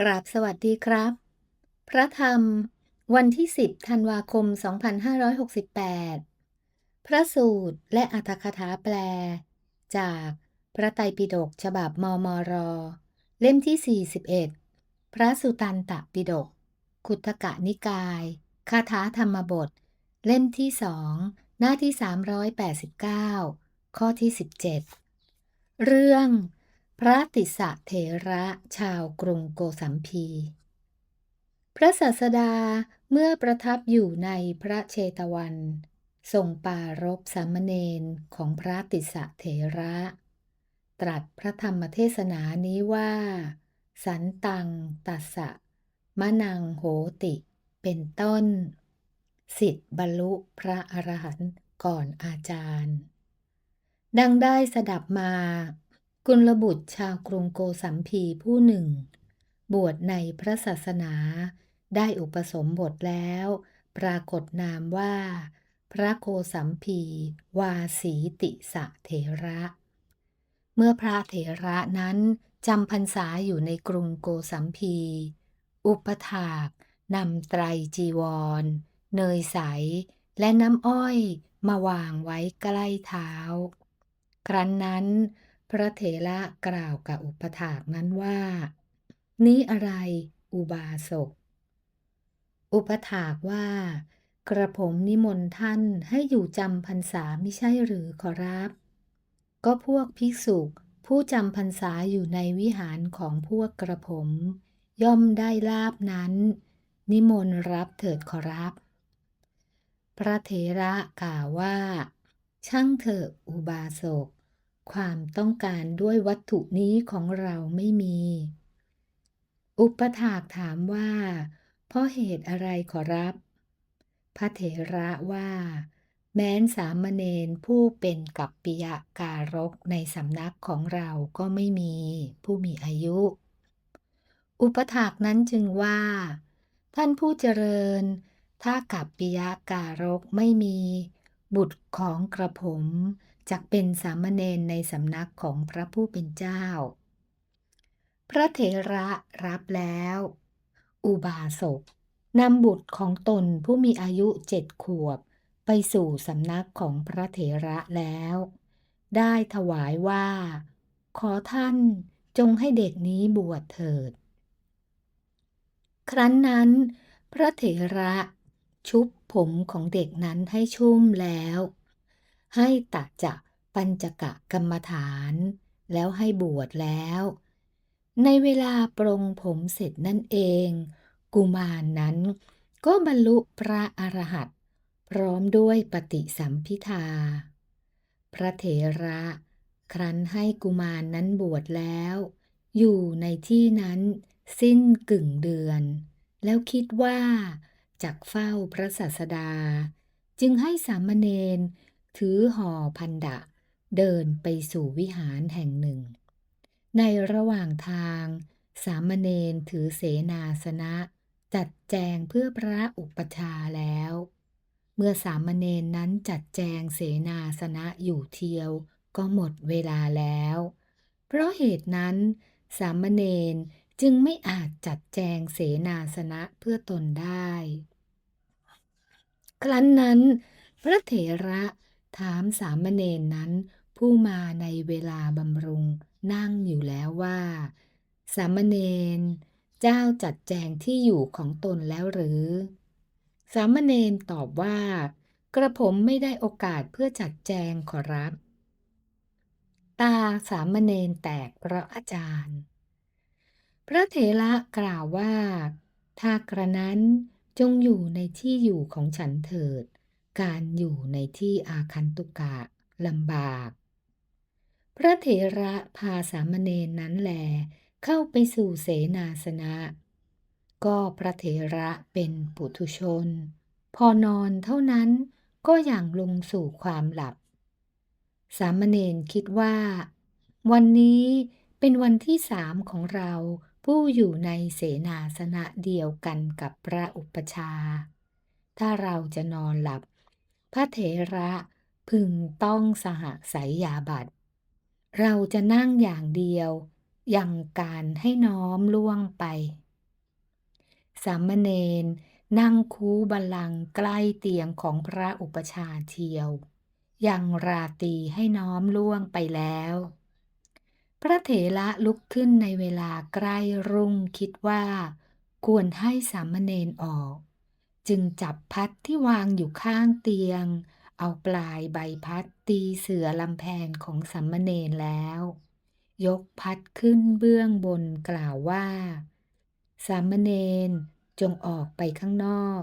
กราบสวัสดีครับ พระธรรม วันที่ 10 ธันวาคม 2568 พระสูตรและอัตคถาแปล จากพระไตรปิฎกฉบับมมร เล่มที่ 41 พระสุตันตปิฎกขุทกะนิกายคาถาธรรมบท เล่มที่สองหน้าที่ 389 ข้อที่ 17 เรื่อง พระติสะเถระชาวกรุงโกสัมพี พระศาสดาเมื่อประทับอยู่ในพระเชตวัน ทรงปารบสามเณรของพระติสสะเถระ ตรัสพระธรรมเทศนานี้ว่า สันตังตัสสะมะนังโหติ เป็นต้น สิทธิบรรลุพระอรหันต์ก่อนอาจารย์ ดังได้สดับมา กุลบุตรชาวกรุงโกสัมพีผู้หนึ่ง บวชในพระศาสนา ได้อุปสมบทแล้ว ปรากฏนามว่า พระโกสัมพีวาสีติสะเถระ เมื่อพระเถระนั้นจำพรรษาอยู่ในกรุงโกสัมพี อุปถากนำไตรจีวร เนยใส และน้ำอ้อยมาวางไว้ใกล้เท้า ครั้นนั้น พระเถระกล่าวกับอุปถากนั้นว่า นี้อะไร อุบาสก อุปถากว่า กระผมนิมนต์ท่านให้อยู่จำพรรษาไม่ใช่หรือขอรับ ก็พวกภิกษุผู้จำพรรษาอยู่ในวิหารของพวกกระผม ย่อมได้ลาบนั้น นิมนต์รับเถิดขอรับ พระเถระกล่าวว่า ช่างเถอะอุบาสก ความต้องการด้วยวัตถุนี้ของเราไม่มี อุปถากถามว่า เพราะเหตุอะไรขอรับ พระเถระว่า แม้นสามเณรผู้เป็นกัปปิยะการกในสำนักของเราก็ไม่มี ผู้มีอายุ อุปถากนั้นจึงว่า ท่านผู้เจริญ ถ้ากัปปิยะการกไม่มี บุตรของกระผม จักเป็นสามเณรในสำนักของพระผู้เป็นเจ้า พระเถระรับแล้ว อุบาสกนำบุตรของตนผู้มีอายุเจ็ดขวบ ไปสู่สำนักของพระเถระแล้ว ได้ถวายว่า ขอท่านจงให้เด็กนี้บวชเถิด ครั้นนั้น พระเถระชุบผมของเด็กนั้นให้ชุ่มแล้ว ให้ตัดจะปัญจกะกรรมฐาน แล้วให้บวชแล้ว ในเวลาปรงผมเสร็จนั่นเอง กุมารนนั้นก็บรรลุพระอรหันต์พร้อมด้วยปฏิสัมพิทา พระเถระครั้นให้กุมารนนั้นบวชแล้ว อยู่ในที่นั้นสิ้นกึ่งเดือน แล้วคิดว่าจักเฝ้าพระศาสดา จึงให้สามเณร ถือห่อพันดะ เดินไปสู่วิหารแห่งหนึ่ง ในระหว่างทาง สามเณรถือเสนาสนะ จัดแจงเพื่อพระอุปชาแล้ว เมื่อสามเณรนั้นจัดแจงเสนาสนะอยู่เทียวก็หมดเวลาแล้ว เพราะเหตุนั้น สามเณรจึงไม่อาจจัดแจงเสนาสนะเพื่อตนได้ ครั้นนั้น พระเถระ ถามสามเณรนั้น ผู้มาในเวลาบำรุงนั่งอยู่แล้วว่า สามเณรเจ้าจัดแจงที่อยู่ของตนแล้วหรือ สามเณรตอบว่า กระผมไม่ได้โอกาสเพื่อจัดแจงขอรับ ตาสามเณรแตกเพราะอาจารย์ พระเถระกล่าวว่า ถ้ากระนั้นจงอยู่ในที่อยู่ของฉันเถิด การอยู่ในที่อาคันตุกะลำบาก พระเถระพาสามเณรนั้นแลเข้าไปสู่เสนาสนะ ก็พระเถระเป็นปุถุชน พอนอนเท่านั้นก็อย่างลงสู่ความหลับ สามเณรคิดว่า วันนี้เป็นวันที่สามของเราผู้อยู่ในเสนาสนะเดียวกันกับพระอุปชา ถ้าเราจะนอนหลับ ระเถระพึงต้องสหสายยาบัตเราจะนั่งอย่างเดียวยังการให้น้อมล่วงไป สามเณรนั่งคูบัลลังใกล้เตียงของพระอุปชาเทียว ยังราตีให้น้อมล่วงไปแล้ว พระเถระลุกขึ้นในเวลาใกล้รุ่งคิดว่า ควรให้สามเณรออก จึงจับพัดที่วางอยู่ข้างเตียง เอาปลายใบพัดตีเสือลำแพนของสามเณรแล้ว ยกพัดขึ้นเบื้องบนกล่าวว่า สามเณรจงออกไปข้างนอก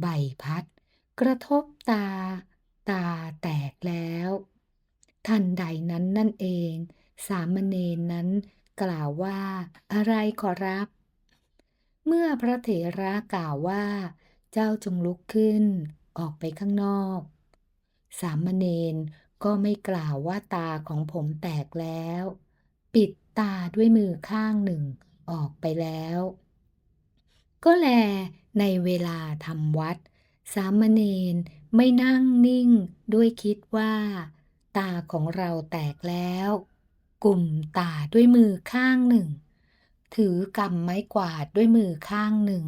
ใบพัด กระทบตา ตาแตกแล้ว ทันใดนั้นนั่นเอง สามเณรนั้นกล่าวว่าอะไรขอรับ เมื่อพระเถระกล่าวว่า เจ้าจงลุกขึ้น ออกไปข้างนอก สามเณรก็ไม่กล่าวว่าตาของผมแตกแล้ว ปิดตาด้วยมือข้างหนึ่งออกไปแล้ว ก็แลในเวลาทำวัด สามเณรไม่นั่งนิ่งด้วยคิดว่า ตาของเราแตกแล้ว กลุ่มตาด้วยมือข้างหนึ่ง ถือกำไม้กวาดด้วยมือข้างหนึ่ง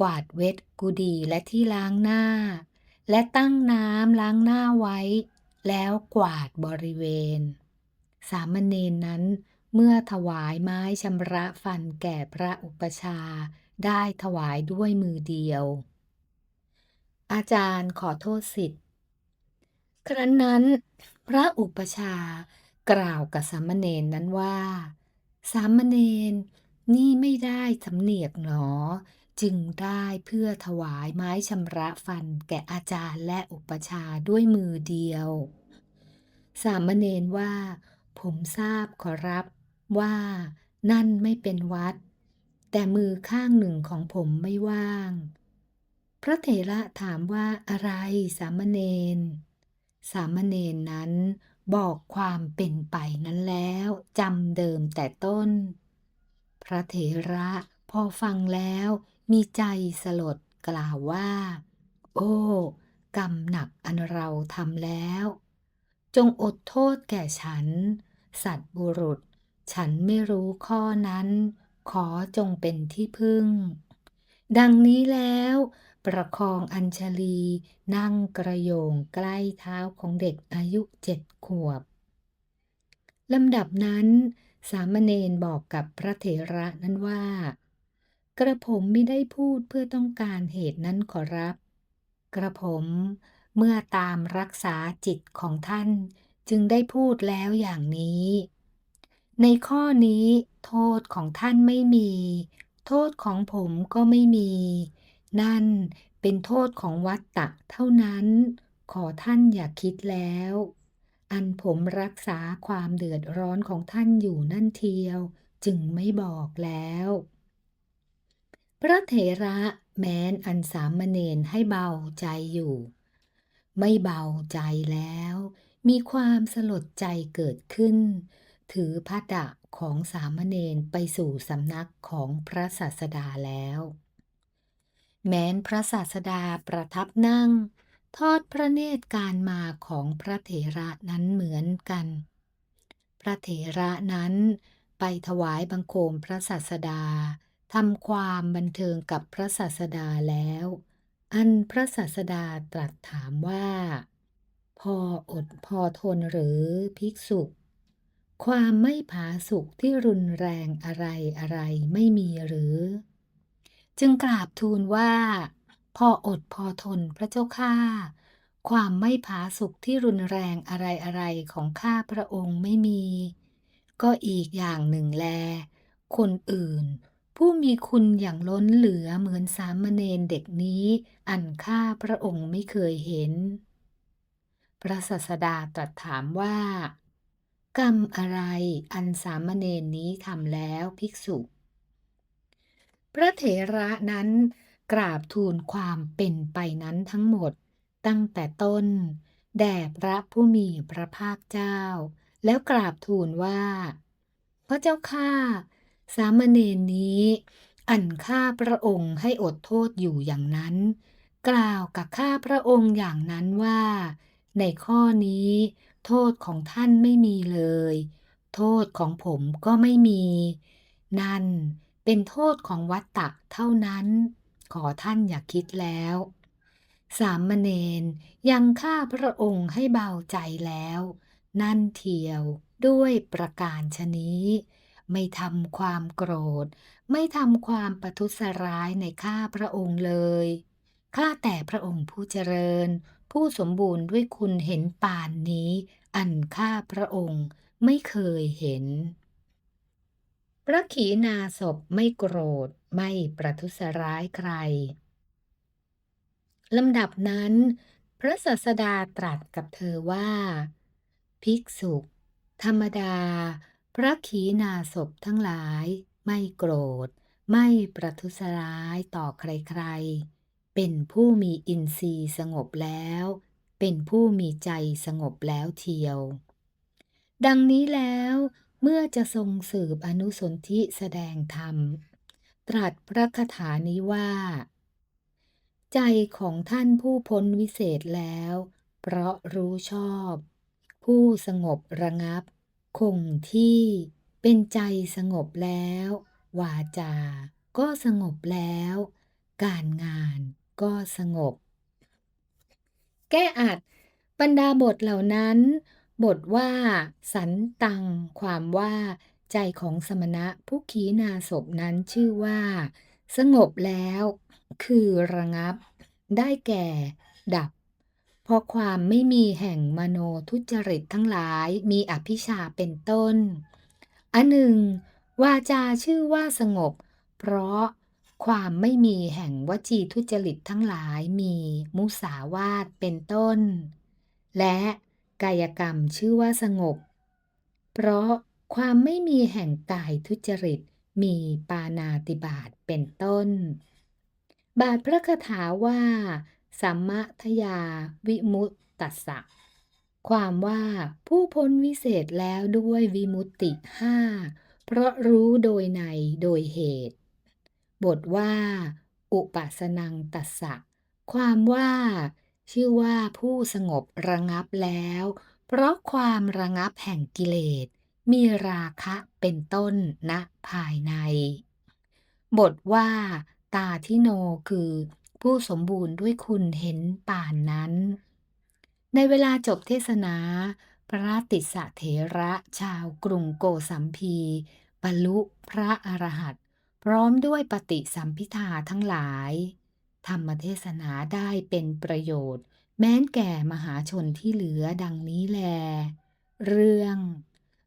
กวาดเวทกุดีและที่ล้างหน้า และตั้งน้ำล้างหน้าไว้ แล้วกวาดบริเวณ สามเณรนั้นเมื่อถวายไม้ชำระฟันแก่พระอุปชา ได้ถวายด้วยมือเดียว อาจารย์ขอโทษสิทธิ์ ครั้นนั้น พระอุปชากล่าวกับสามเณรนั้นว่า สามเณรนี่ไม่ได้สำเนียกหนอ จึงได้เพื่อถวายไม้ชำระฟันแก่อาจารย์และอุปชาด้วยมือเดียว สามเณรว่า ผมทราบขอรับว่านั่นไม่เป็นวัด แต่มือข้างหนึ่งของผมไม่ว่าง พระเถระถามว่าอะไรสามเณร สามเณรนั้น บอกความเป็นไปนั้นแล้วจำเดิมแต่ต้น พระเถระพอฟังแล้วมีใจสลดกล่าวว่า โอ้ กรรมหนักอันเราทำแล้ว จงอดโทษแก่ฉัน สัตบุรุษ ฉันไม่รู้ข้อนั้น ขอจงเป็นที่พึ่ง ดังนี้แล้ว ประคองอัญชลี นั่งกระโยงใกล้เท้าของเด็กอายุเจ็ดขวบลำดับนั้น สามเณรบอกกับพระเถระนั้นว่า กระผมไม่ได้พูดเพื่อต้องการเหตุนั้นขอรับ กระผมเมื่อตามรักษาจิตของท่านจึงได้พูดแล้วอย่างนี้ ในข้อนี้โทษของท่านไม่มี โทษของผมก็ไม่มี นั่นเป็นโทษของวัตตะเท่านั้น ขอท่านอย่าคิดแล้ว อันผมรักษาความเดือดร้อนของท่านอยู่นั่นเทียว จึงไม่บอกแล้ว พระเถระแม้นอันสามเณรให้เบาใจอยู่ ไม่เบาใจแล้ว มีความสลดใจเกิดขึ้น ถือพระดะของสามเณรไปสู่สำนักของพระศาสดาแล้ว แม้นพระศาสดาประทับนั่ง ทอดพระเนตรการมาของพระเถระนั้นเหมือนกัน พระเถระนั้นไปถวายบังคมพระศาสดาทำความบันเทิงกับพระศาสดาแล้ว อันพระศาสดาตรัสถามว่า พออดพอทนหรือภิกษุ ความไม่ผาสุกที่รุนแรงอะไรอะไรไม่มีหรือ จึงกราบทูลว่า พออดพอทนพระเจ้าข้าความไม่ผาสุกที่รุนแรงอะไรอะไรของข้าพระองค์ไม่มี ก็อีกอย่างหนึ่งแล คนอื่น ผู้มีคุณอย่างล้นเหลือเหมือนสามเณรเด็กนี้ อันข้าพระองค์ไม่เคยเห็น พระศาสดาตรัสถามว่า กรรมอะไรอันสามเณรนี้ทำแล้วภิกษุ ระเถระนั้นกราบทูลความเป็นไปนั้นทั้งหมด ตั้งแต่ต้น แด่พระผู้มีพระภาคเจ้า แล้วกราบทูลว่า พระเจ้าข้าสามเณรนี้ อันข้าพระองค์ให้อดโทษอยู่อย่างนั้น กล่าวกับข้าพระองค์อย่างนั้นว่า ในข้อนี้ โทษของท่านไม่มีเลย โทษของผมก็ไม่มี นั่น เป็นโทษของวัตตะเท่านั้น ขอท่านอย่าคิดแล้ว สามเณรยังข้าพระองค์ให้เบาใจแล้ว นั่นเทียวด้วยประการชนี้ ไม่ทำความโกรธ ไม่ทำความประทุษร้ายในข้าพระองค์เลยข้าแต่พระองค์ผู้เจริญ ผู้สมบูรณ์ด้วยคุณเห็นป่านนี้ อันข้าพระองค์ไม่เคยเห็น พระขีณาสพไม่โกรธไม่ประทุษร้ายใครลำดับนั้น พระศาสดาตรัสกับเธอว่า ภิกษุ ธรรมดา พระขีณาสพทั้งหลาย ไม่โกรธ ไม่ประทุษร้ายต่อใครๆ เป็นผู้มีอินทรีย์สงบแล้ว เป็นผู้มีใจสงบแล้วเทียว ดังนี้แล้ว เมื่อจะทรงสืบอนุสนธิแสดงธรรม ตรัสพระคาถานี้ว่า ใจของท่านผู้พ้นวิเศษแล้ว เพราะรู้ชอบ ผู้สงบระงับ คงที่เป็นใจสงบแล้ว วาจา ก็สงบแล้ว การงานก็สงบ แก้อัดบรรดาบทเหล่านั้น บทว่า สันตัง ความว่า ใจของสมณะผู้ขีณาสพนั้นชื่อว่า สงบแล้ว คือระงับ ได้แก่ ดับ เพราะความไม่มีแห่งมโนทุจริตทั้งหลายมีอภิชาเป็นต้น อันหนึ่ง วาจาชื่อว่าสงบ เพราะความไม่มีแห่งวจีทุจริตทั้งหลายมีมุสาวาทเป็นต้น และ กายกรรมชื่อว่าสงบ เพราะความไม่มีแห่งกายทุจริตมีปานาติบาตเป็นต้น บาทพระคาถาว่า สัมมทยาวิมุตตัสสะความว่าผู้พ้นวิเศษแล้วด้วยวิมุตติห้าเพราะรู้โดยในโดยเหตุ บทว่า อุปสนังตัสสะความว่า ชื่อว่าผู้สงบระงับแล้ว เพราะความระงับแห่งกิเลส มีราคะเป็นต้นณภายใน บทว่าตาทิโนคือผู้สมบูรณ์ด้วยคุณเห็นป่านนั้น ในเวลาจบเทศนา พระติสะเถระชาวกรุงโกสัมพีบรรลุพระอรหันต์พร้อมด้วยปฏิสัมพิทาทั้งหลาย ธรรมเทศนาได้เป็นประโยชน์ แม้นแก่มหาชนที่เหลือดังนี้แล เรื่อง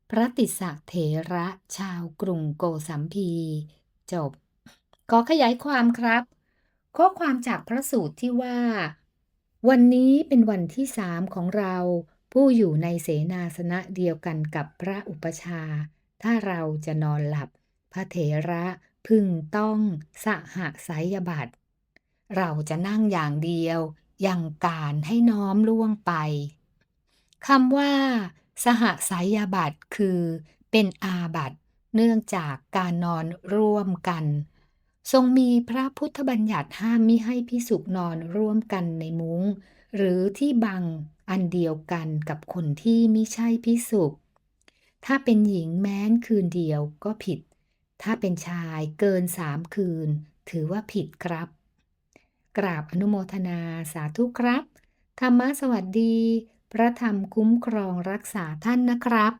พระติสสะเถระชาวกรุงโกสัมพี จบ ขอขยายความครับ ข้อความจากพระสูตรที่ว่า วันนี้เป็นวันที่สามของเราผู้อยู่ในเสนาสนะเดียวกันกับพระอุปชา ถ้าเราจะนอนหลับ พระเถระพึงต้องสหสายบัต เราจะนั่งอย่างเดียว ยังการให้น้อมล่วงไปคำว่า สหสายบัตรคือ เป็นอาบัตเนื่องจากการนอนร่วมกัน ทรงมีพระพุทธบัญญัติห้ามมิให้พิสุกนอนร่วมกันในมุง้ง หรือที่บังอันเดียวกันกับคนที่ไม่ใช่พิสุกถ้าเป็นหญิงแม้นคืนเดียวก็ผิด ถ้าเป็นชายเกินสามคืน ถือว่าผิดครับ กราบอนุโมทนาสาธุครับ ธรรมะสวัสดี พระธรรมคุ้มครองรักษาท่านนะครับ